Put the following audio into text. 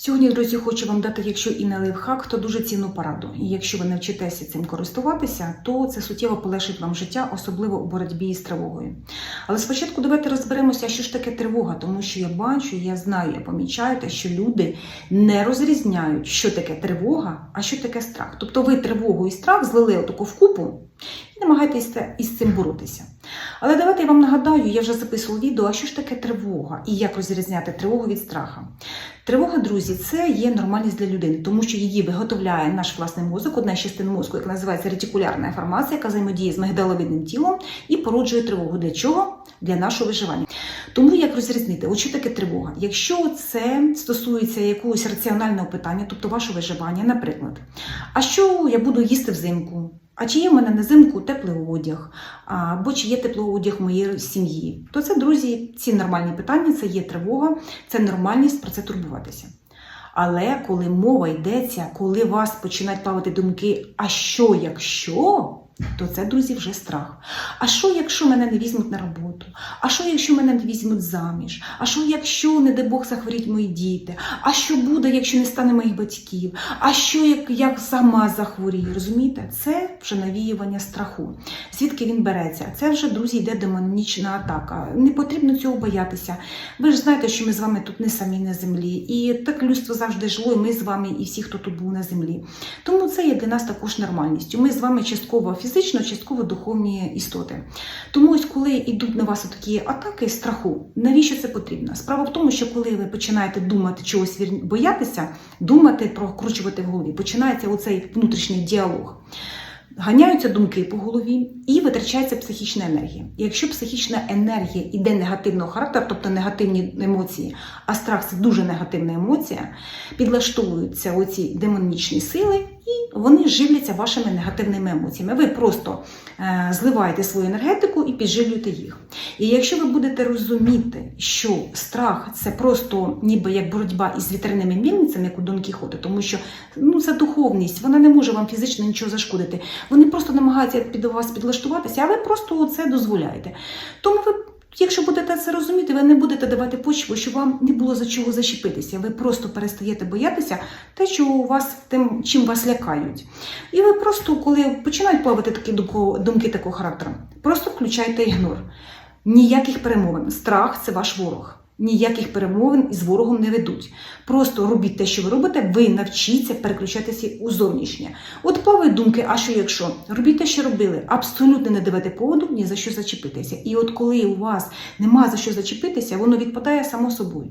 Сьогодні, друзі, хочу вам дати, якщо і не лайфхак, то дуже цінну пораду. І якщо ви навчитеся цим користуватися, то це суттєво полегшить вам життя, особливо у боротьбі з тривогою. Але спочатку давайте розберемося, що ж таке тривога, тому що я бачу, я знаю, я помічаю те, що люди не розрізняють, що таке тривога, а що таке страх. Тобто ви тривогу і страх злили отаку вкупу і намагаєтеся із цим боротися. Але давайте я вам нагадаю, я вже записувала відео, а що ж таке тривога і як розрізняти тривогу від страха. Тривога, друзі, це є нормальність для людини, тому що її виготовляє наш власний мозок, одна з частин мозку, яка називається ретикулярна інформація, яка взаємодіє з мигдаловидним тілом і породжує тривогу. Для чого? Для нашого виживання. Тому як розрізнити, от що таке тривога? Якщо це стосується якогось раціонального питання, тобто вашого виживання, наприклад, а що я буду їсти взимку? А чи є в мене на зимку теплий одяг, або чи є теплий одяг моєї сім'ї? То це, друзі, ці нормальні питання, це є тривога, це нормальність про це турбуватися. Але коли мова йдеться, коли вас починають плавати думки, а що якщо? То це, друзі, вже страх. А що, якщо мене не візьмуть на роботу? А що, якщо мене не візьмуть заміж? А що, якщо, не дай Бог, захворіть мої діти? А що буде, якщо не стане моїх батьків? А що, як я сама захворію? Розумієте? Це вже навіювання страху. Звідки він береться? Це вже, друзі, йде демонічна атака. Не потрібно цього боятися. Ви ж знаєте, що ми з вами тут не самі на землі. І так людство завжди жило, і ми з вами, і всі, хто тут був на землі. Тому це є для нас також нормальністю. Ми з вами частково фізично, частково духовні істоти. Тому ось коли йдуть на вас такі атаки страху, навіщо це потрібно? Справа в тому, що коли ви починаєте думати чогось боятися, думати, прокручувати в голові, починається оцей внутрішній діалог. Ганяються думки по голові і витрачається психічна енергія. І якщо психічна енергія іде негативного характеру, тобто негативні емоції, а страх це дуже негативна емоція, підлаштовуються оці демонічні сили, вони живляться вашими негативними емоціями. Ви просто е, зливаєте свою енергетику і підживлюєте їх. І якщо ви будете розуміти, що страх це просто ніби як боротьба із вітряними мільницями, як у Дон Кіхота, тому що ну, це духовність, вона не може вам фізично нічого зашкодити. Вони просто намагаються під вас підлаштуватися, а ви просто це дозволяєте. Тому ви. Це розуміти, ви не будете давати почву, щоб вам не було за чого зачепитися. Ви просто перестаєте боятися те, що у вас тим, чим вас лякають. І ви просто, коли починають плавати такі думки такого характеру, просто включайте ігнор. Ніяких перемовин. Страх це ваш ворог. Ніяких перемовин із ворогом не ведуть. Просто робіть те, що ви робите, ви навчіться переключатися у зовнішнє. От плавають думки, а що якщо? Робіть те, що робили, абсолютно не давайте поводу ні за що зачепитися. І от коли у вас нема за що зачепитися, воно відпадає само собою.